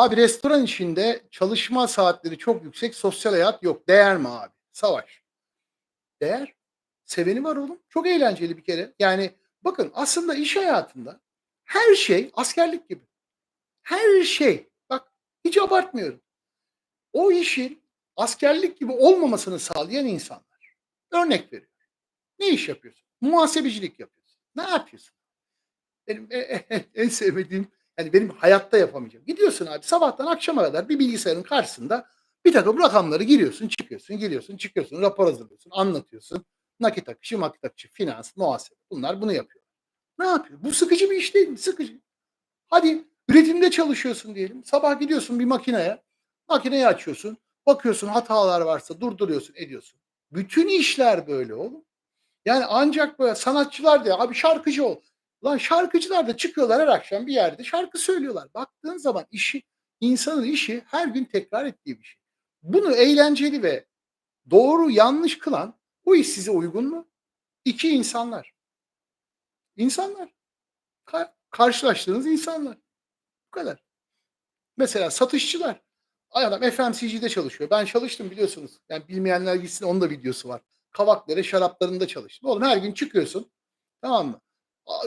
Abi restoran işinde çalışma saatleri çok yüksek, sosyal hayat yok. Değer mi abi? Savaş. Değer. Seveni var oğlum. Çok eğlenceli bir kere. Yani bakın aslında iş hayatında her şey askerlik gibi. Her şey. Bak hiç abartmıyorum. O işin askerlik gibi olmamasını sağlayan insanlar. Örnek veriyorum. Ne iş yapıyorsun? Muhasebecilik yapıyorsun. Ne yapıyorsun? Benim e- e- en sevmediğim yani benim hayatta yapamayacağım. Gidiyorsun abi sabahtan akşama kadar bir bilgisayarın karşısında bir takım rakamları giriyorsun, çıkıyorsun, giriyorsun, çıkıyorsun, rapor hazırlıyorsun, anlatıyorsun. Nakit akışı, makit akışı, finans, muhasebe. Bunlar bunu yapıyor. Ne yapıyor? Bu sıkıcı bir iş değil mi? Sıkıcı. Hadi üretimde çalışıyorsun diyelim. Sabah gidiyorsun bir makineye. Makineyi açıyorsun. Bakıyorsun hatalar varsa durduruyorsun, ediyorsun. Bütün işler böyle oğlum. Yani ancak böyle sanatçılar da abi şarkıcı ol. Lan şarkıcılar da çıkıyorlar her akşam bir yerde şarkı söylüyorlar. Baktığın zaman işi insanın işi her gün tekrar ettiği bir şey. Bunu eğlenceli ve doğru yanlış kılan bu iş size uygun mu? İki insanlar. İnsanlar. Ka- karşılaştığınız insanlar. Bu kadar. Mesela satışçılar. Ay adam FMCG'de çalışıyor. Ben çalıştım biliyorsunuz. Yani bilmeyenler gitsin onun da videosu var. Kavakları şaraplarında çalıştım. Oğlum her gün çıkıyorsun. Tamam mı?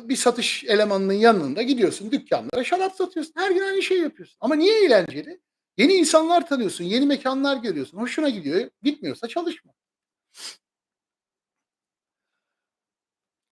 Bir satış elemanının yanında gidiyorsun dükkanlara şarap satıyorsun. Her gün aynı şeyi yapıyorsun. Ama niye eğlenceli? Yeni insanlar tanıyorsun. Yeni mekanlar görüyorsun. Hoşuna gidiyor. Gitmiyorsa çalışma.